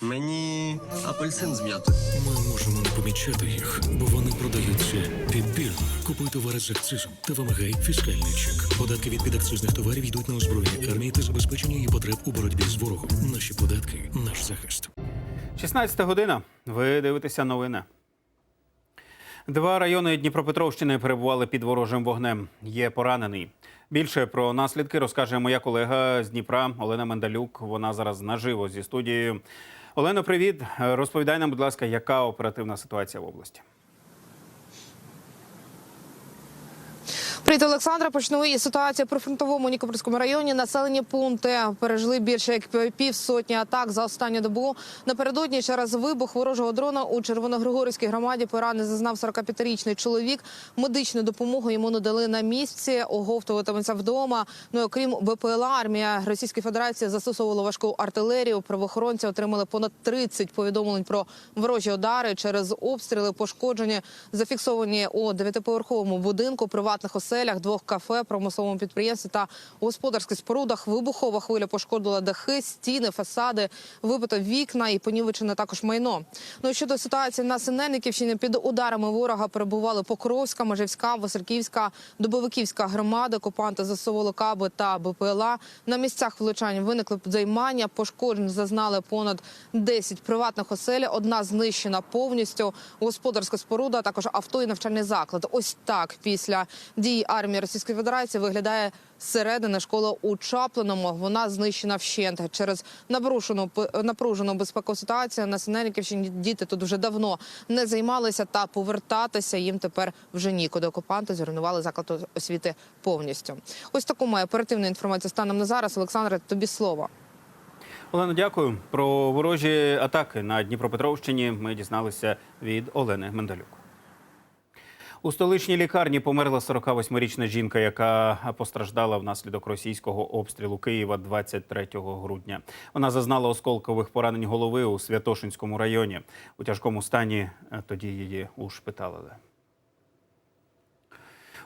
Мені апельсин з м'ятою. Ми можемо не помічати їх, бо вони продаються підбірно. Купуй товари з акцизом та вимагай фіскальний чек. Податки від підакцизних товарів йдуть на озброєння армії та забезпечення її потреб у боротьбі з ворогом. Наші податки наш захист. 16 година. Ви дивитеся новини. Два райони Дніпропетровщини перебували під ворожим вогнем. Є поранений. Більше про наслідки розкаже моя колега з Дніпра Олена Мендалюк. Вона зараз наживо зі студією. Олено, привіт. Розповідай нам, будь ласка, яка оперативна ситуація в області? Привіт, Олександра. Почну із ситуації про фронтовому Нікопольському районі. Населені пункти пережили більше як півсотні атак за останню добу. Напередодні через вибух ворожого дрона у Червоногригорівській громаді порани зазнав 45-річний чоловік. Медичну допомогу йому надали на місці. Оговтуватиметься вдома. Ну і окрім БПЛА, армія Російської Федерації застосовувала важку артилерію. Правоохоронці отримали понад 30 повідомлень про ворожі удари через обстріли. Пошкоджені зафіксовані у дев'ятиповерховому будинку, приватних оселях, двох кафе, промисловому підприємстві та господарських спорудах. Вибухова хвиля пошкодила дахи, стіни, фасади, вибито вікна і понівечене також майно. Ну щодо ситуації на Синельниківщині під ударами ворога перебували Покровська, Межівська, Васильківська, Дубовиківська громада. Окупанти засовували каби та БПЛА. На місцях влучань виникли займання. Пошкоджень зазнали понад 10 приватних осель. Одна знищена повністю. Господарська споруда, також авто і навчальний заклад. Ось так після дій армії Російської Федерації виглядає зсередини школа у Чаплиному. Вона знищена вщент через напружену напружену безпекову ситуацію. На Синельниківщині діти тут вже давно не займалися та повертатися їм тепер вже нікуди. Окупанти зруйнували заклад освіти повністю. Ось таку має оперативну інформацію станом на зараз. Олександре, тобі слово. Олено, дякую. Про ворожі атаки на Дніпропетровщині ми дізналися від Олени Мендалюк. У столичній лікарні померла 48-річна жінка, яка постраждала внаслідок російського обстрілу Києва 23 грудня. Вона зазнала осколкових поранень голови у Святошинському районі. У тяжкому стані е, тоді її ушпиталили.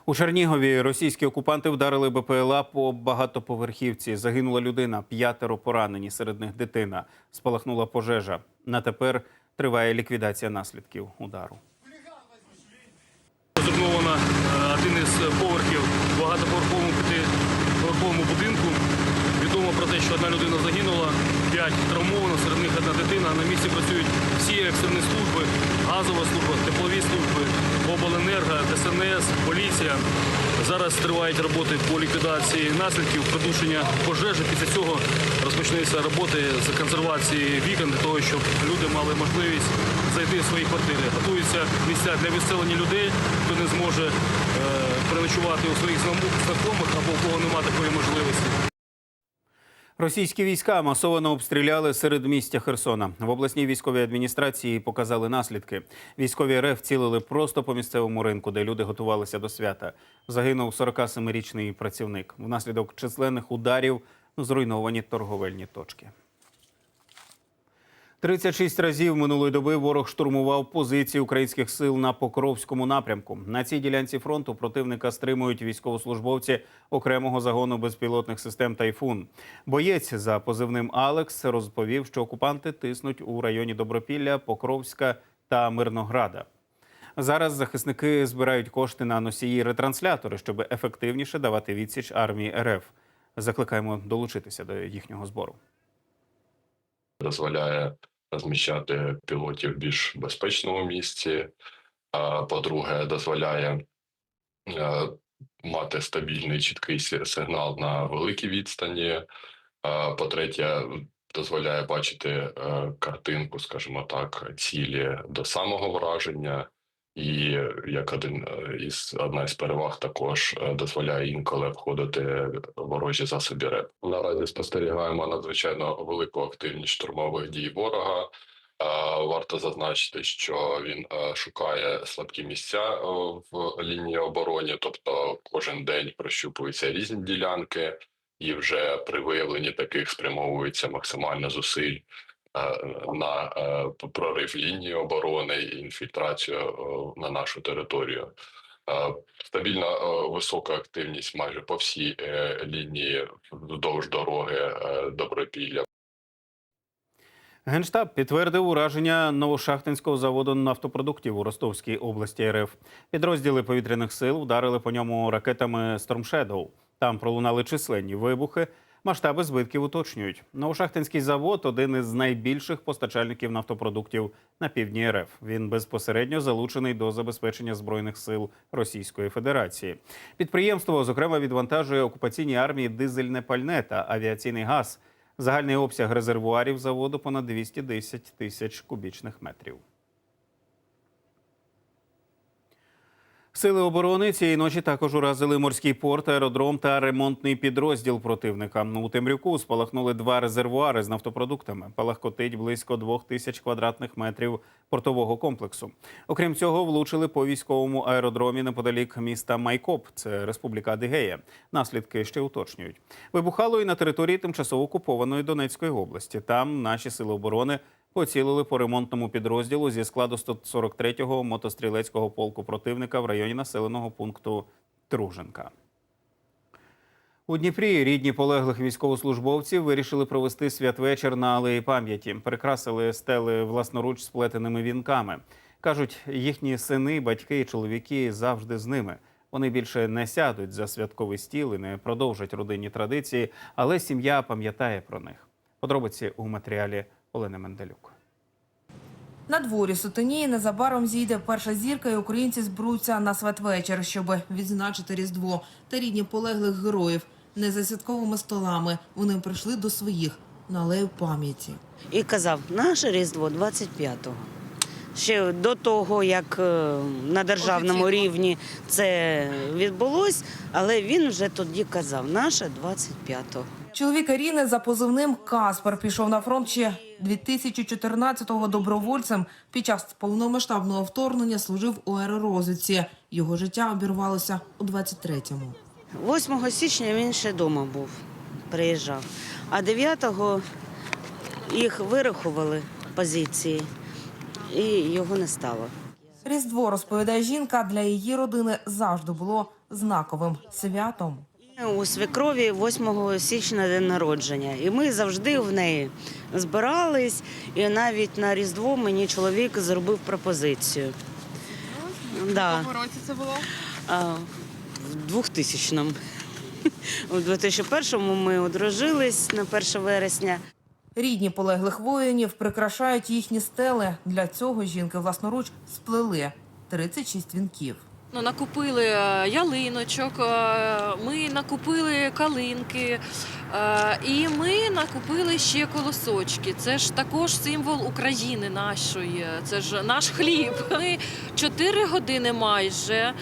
У Чернігові російські окупанти вдарили БПЛА по багатоповерхівці. Загинула людина, п'ятеро поранені, серед них дитина. Спалахнула пожежа. На тепер триває ліквідація наслідків удару. Зруйновано е, один із поверхів багатоповерховому будинку. Те, що одна людина загинула, п'ять травмовано, серед них одна дитина. На місці працюють всі екстрені служби, газова служба, теплові служби, обленерго, ДСНС, поліція. Зараз тривають роботи по ліквідації наслідків придушення пожежі. Після цього розпочнеться роботи з консервації вікон для того, щоб люди мали можливість зайти в свої квартири. Готуються місця для відселення людей, хто не зможе е, переночувати у своїх знайомих або у кого немає такої можливості. Російські війська масово обстріляли серед містя Херсона. В обласній військовій адміністрації показали наслідки. Військові РФ цілили просто по місцевому ринку, де люди готувалися до свята. Загинув 47-річний працівник. Внаслідок численних ударів зруйновані торговельні точки. 36 разів минулої доби ворог штурмував позиції українських сил на Покровському напрямку. На цій ділянці фронту противника стримують військовослужбовці окремого загону безпілотних систем Тайфун. Боєць за позивним Алекс розповів, що окупанти тиснуть у районі Добропілля, Покровська та Мирнограда. Зараз захисники збирають кошти на носії ретранслятори, щоб ефективніше давати відсіч армії РФ. Закликаємо долучитися до їхнього збору. дозволяє розміщати пілотів в більш безпечному місці. По-друге, дозволяє е, мати стабільний чіткий сигнал на великій відстані. По-третє, дозволяє бачити е, картинку, скажімо так, цілі до самого враження. І як один е, із одна із переваг також е, дозволяє інколи обходити ворожі засоби РЕП. Наразі спостерігаємо надзвичайно велику активність штурмових дій ворога. Е, Варто зазначити, що він е, шукає слабкі місця е, в лінії оборони, тобто кожен день прощупуються різні ділянки, і вже при виявленні таких спрямовується максимально зусиль е, на е, прорив лінії оборони і інфільтрацію е, на нашу територію. Е, Стабільна е, висока активність майже по всій е, лінії вздовж дороги е, Добропілля. Генштаб підтвердив ураження новошахтинського заводу нафтопродуктів у Ростовській області РФ. Підрозділи повітряних сил вдарили по ньому ракетами Storm Shadow. Там пролунали численні вибухи. Масштаби збитків уточнюють. Новошахтинський завод один із найбільших постачальників нафтопродуктів на півдні РФ. Він безпосередньо залучений до забезпечення збройних сил Російської Федерації. Підприємство, зокрема, відвантажує окупаційній армії дизельне пальне та авіаційний газ. Загальний обсяг резервуарів заводу понад 210 тисяч кубічних метрів. Сили оборони цієї ночі також уразили морський порт, аеродром та ремонтний підрозділ противника. У Темрюку спалахнули два резервуари з нафтопродуктами. Палахкотить близько двох тисяч квадратних метрів портового комплексу. Окрім цього, влучили по військовому аеродромі неподалік міста Майкоп, це Республіка Адигея. Наслідки ще уточнюють. Вибухало і на території тимчасово окупованої Донецької області. Там наші сили оборони поцілили по ремонтному підрозділу зі складу 143-го мотострілецького полку противника в районі населеного пункту Труженка. У Дніпрі рідні полеглих військовослужбовців вирішили провести святвечір на алеї пам'яті. Прикрасили стели власноруч сплетеними вінками. Кажуть, їхні сини, батьки і чоловіки завжди з ними. Вони більше не сядуть за святковий стіл і не продовжать родинні традиції, але сім'я пам'ятає про них. Подробиці у матеріалі Олени Менделюк. На дворі сутеніє незабаром зійде перша зірка, і українці зберуться на святвечір, щоб відзначити Різдво та рідні полеглих героїв. Не за святковими столами вони прийшли до своїх на алею пам'яті. і казав, наше Різдво 25-го. Ще до того, як е, на державному рівні це відбулось, але він вже тоді казав, наше 25-го. Чоловік Аріни за позивним Каспер пішов на фронт ще 2014-го добровольцем. Під час повномасштабного вторгнення служив у аеророзвідці. Його життя обірвалося у 23-му. 8 січня він ще вдома був, приїжджав. А 9-го їх вирахували позиції, і його не стало. Різдво, розповідає жінка, для її родини завжди було знаковим святом. У свекрові 8 січня день народження, і ми завжди в неї збирались. І навіть на Різдво мені чоловік зробив пропозицію. Да. році це було? А, в 2000-му. У 2001-му ми одружились на 1 вересня. Рідні полеглих воїнів прикрашають їхні стели. Для цього жінки власноруч сплели 36 вінків. Ну, накупили е, ялиночок, е, ми накупили калинки, е, і ми накупили ще колосочки. Це ж також символ України нашої. Це ж наш хліб. Ми чотири години майже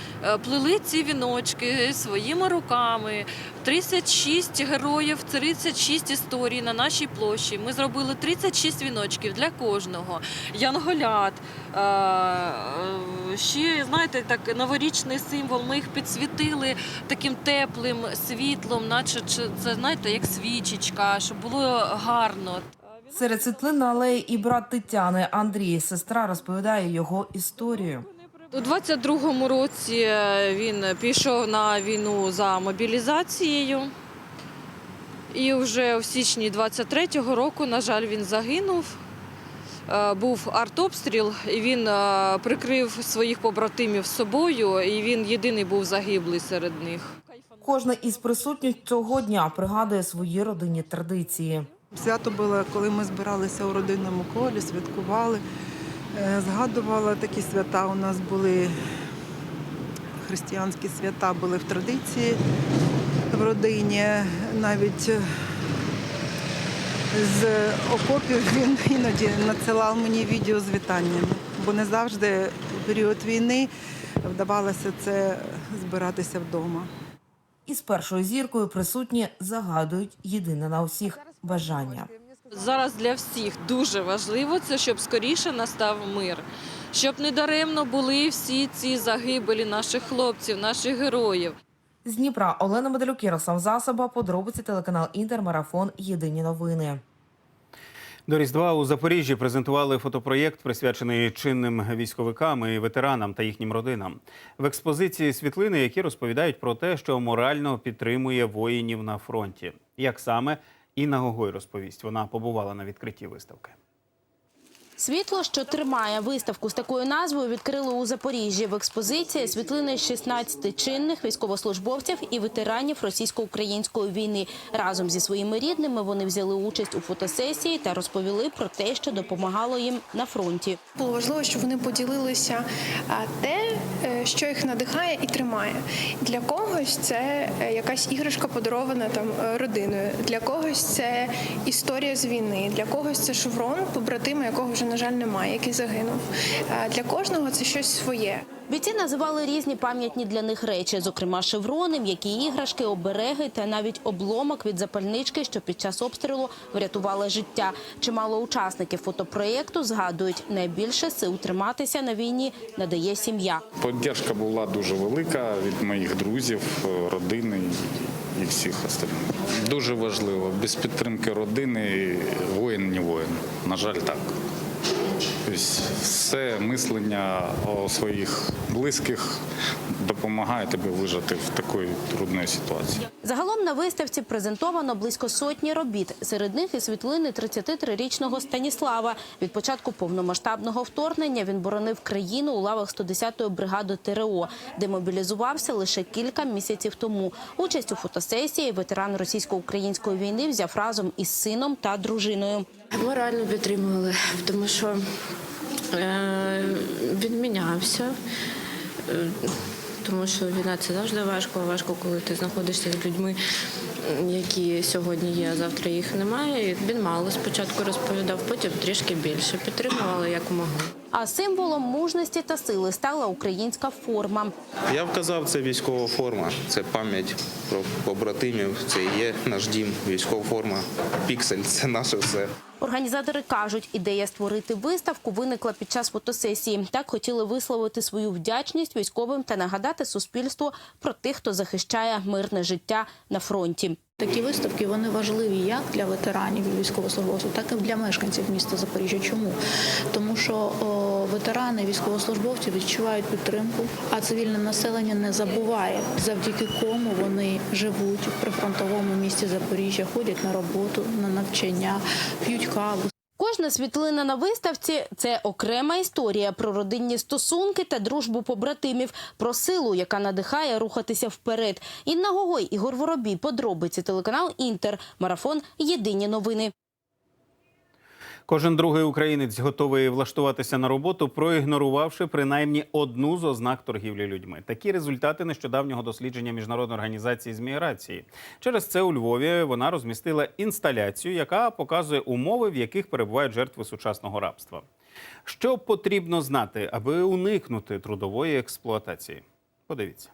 плели ці віночки своїми руками. 36 героїв, 36 історій на нашій площі. Ми зробили 36 віночків для кожного. Янголят. Е, е, Ще, знаєте, так новорічний символ. Ми їх підсвітили таким теплим світлом, наче це знаєте, як свічечка, щоб було гарно. Серед світлин на алеї і брат Тетяни Андрій, сестра розповідає його історію. У 22-му році е, він пішов на війну за мобілізацією. І вже в січні 23-го року, на жаль, він загинув. Е, Був артобстріл, і він е, прикрив своїх побратимів собою, і він єдиний був загиблий серед них. Кожна із присутніх цього дня пригадує свої родинні традиції. Свято було, коли ми збиралися у родинному колі, святкували. Е, Згадувала такі свята. У нас були християнські свята, були в традиції в родині. Навіть з окопів він іноді надсилав мені відео з вітаннями, бо не завжди в період війни вдавалося це збиратися вдома. Із першою зіркою присутні загадують єдине на усіх бажання. Зараз для всіх дуже важливо це, щоб скоріше настав мир, щоб не даремно були всі ці загибелі наших хлопців, наших героїв. З Дніпра Олена Медалюк, Ярослав Засоба, подробиці телеканал Інтермарафон. Єдині новини. До Різдва у Запоріжжі презентували фотопроєкт, присвячений чинним військовикам і ветеранам та їхнім родинам. В експозиції світлини, які розповідають про те, що морально підтримує воїнів на фронті. Як саме Інна Гогой розповість, вона побувала на відкритті виставки. Світло, що тримає виставку з такою назвою, відкрили у Запоріжжі. В експозиції світлини 16 чинних військовослужбовців і ветеранів російсько-української війни. Разом зі своїми рідними вони взяли участь у фотосесії та розповіли про те, що допомагало їм на фронті. Було важливо, щоб вони поділилися те, що їх надихає і тримає. Для когось це е, якась іграшка подарована там е, родиною. Для когось це історія з війни. Для когось це шеврон, побратима, якого вже на жаль немає, який загинув. Для кожного це щось своє. Бійці називали різні пам'ятні для них речі, зокрема шеврони, м'які іграшки, обереги та навіть обломок від запальнички, що під час обстрілу врятували життя. Чимало учасників фотопроєкту згадують, найбільше сил триматися на війні надає сім'я. Поддержка була дуже велика від моїх друзів, родини і всіх остальних. Дуже важливо. Без підтримки родини воїн не воїн. На жаль, так. Тобто все мислення о своїх близьких допомагає тобі вижити в такій трудній ситуації. Загалом на виставці презентовано близько сотні робіт. Серед них і світлини 33-річного Станіслава. Від початку повномасштабного вторгнення він боронив країну у лавах 110-ї бригади ТРО, де мобілізувався лише кілька місяців тому. Участь у фотосесії ветеран російсько-української війни взяв разом із сином та дружиною. Морально підтримували, тому що е, він мінявся. Е, тому що війна це завжди важко. Важко, коли ти знаходишся з людьми, які сьогодні є, а завтра їх немає. І Він мало спочатку розповідав, потім трішки більше. Підтримували як могли. А символом мужності та сили стала українська форма. Я б казав, це військова форма, це пам'ять про побратимів, це і є наш дім, військова форма, піксель це наше все. Організатори кажуть, ідея створити виставку виникла під час фотосесії. Так хотіли висловити свою вдячність військовим та нагадати суспільству про тих, хто захищає мирне життя на фронті. Такі виставки вони важливі як для ветеранів військовослужбовців, так і для мешканців міста Запоріжжя. Чому? Тому що о, ветерани, військовослужбовці відчувають підтримку, а цивільне населення не забуває, завдяки кому вони живуть в прифронтовому місті Запоріжжя, ходять на роботу, на навчання, п'ють каву. Кожна світлина на виставці це окрема історія про родинні стосунки та дружбу побратимів, про силу, яка надихає рухатися вперед. Інна Гогой, Ігор Воробій, подробиці телеканал Інтер, марафон Єдині новини. Кожен другий українець готовий влаштуватися на роботу, проігнорувавши принаймні одну з ознак торгівлі людьми. Такі результати нещодавнього дослідження міжнародної організації з міграції. Через це у Львові вона розмістила інсталяцію, яка показує умови, в яких перебувають жертви сучасного рабства. Що потрібно знати, аби уникнути трудової експлуатації? Подивіться.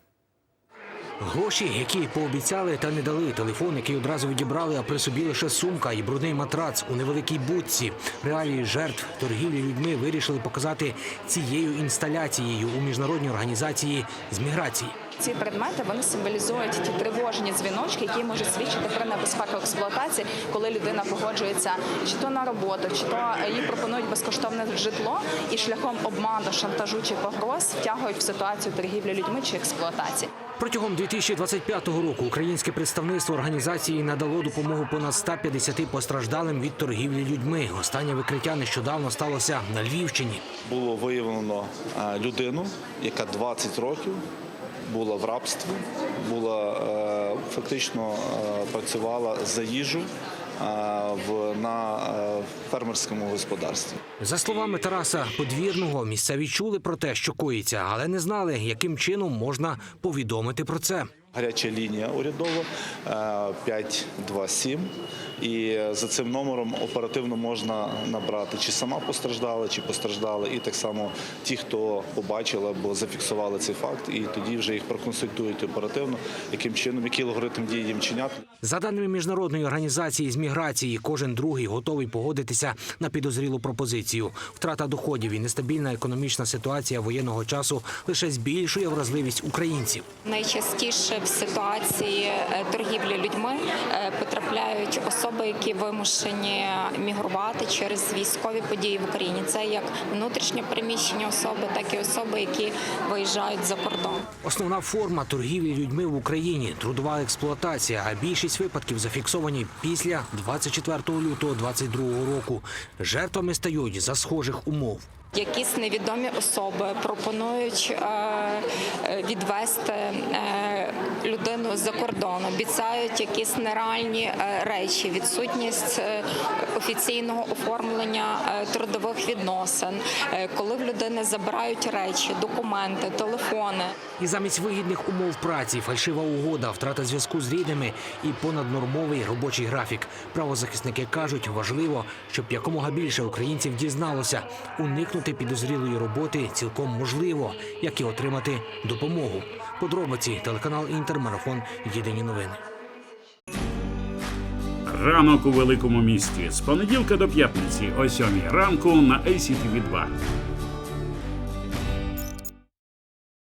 Гроші, які пообіцяли та не дали. Телефон, який одразу відібрали, а при собі лише сумка і брудний матрац у невеликій будці. Реалії жертв торгівлі людьми вирішили показати цією інсталяцією у міжнародній організації з міграції. Ці предмети вони символізують ті тривожні дзвіночки, які можуть свідчити про небезпеку експлуатації, коли людина погоджується чи то на роботу, чи то їй пропонують безкоштовне житло і шляхом обману, шантажу чи погроз втягують в ситуацію торгівлі людьми чи експлуатації. Протягом 2025 року українське представництво організації надало допомогу понад 150 постраждалим від торгівлі людьми. Останнє викриття нещодавно сталося на Львівщині. Було виявлено е, людину, яка 20 років була в рабстві, була е, фактично е, працювала за їжу в на фермерському господарстві. За словами Тараса Подвірного, місцеві чули про те, що коїться, але не знали, яким чином можна повідомити про це. Гаряча лінія урядова е, 527. І за цим номером оперативно можна набрати чи сама постраждала, чи постраждали, і так само ті, хто побачили або зафіксували цей факт, і тоді вже їх проконсультують оперативно, яким чином, який алгоритм дії їм чиняти. За даними міжнародної організації з міграції, кожен другий готовий погодитися на підозрілу пропозицію. Втрата доходів і нестабільна економічна ситуація воєнного часу лише збільшує вразливість українців. Найчастіше в ситуації е, торгівлі людьми е, потрапляють особи, які вимушені мігрувати через військові події в Україні. Це як внутрішньо переміщені особи, так і особи, які виїжджають за кордон. Основна форма торгівлі людьми в Україні трудова експлуатація, а більшість випадків зафіксовані після 24 лютого 2022 року. Жертвами стають за схожих умов. Якісь невідомі особи пропонують е, відвести е, людину за кордон, обіцяють якісь нереальні е, речі, відсутність офіційного оформлення трудових відносин, коли в людини забирають речі, документи, телефони. І замість вигідних умов праці, фальшива угода, втрата зв'язку з рідними і понаднормовий робочий графік. Правозахисники кажуть, важливо, щоб якомога більше українців дізналося, уникнути підозрілої роботи цілком можливо, як і отримати допомогу. Подробиці телеканал Інтермарафон. Єдині новини. Ранок у великому місті з понеділка до п'ятниці о 7 ранку на ACTV 2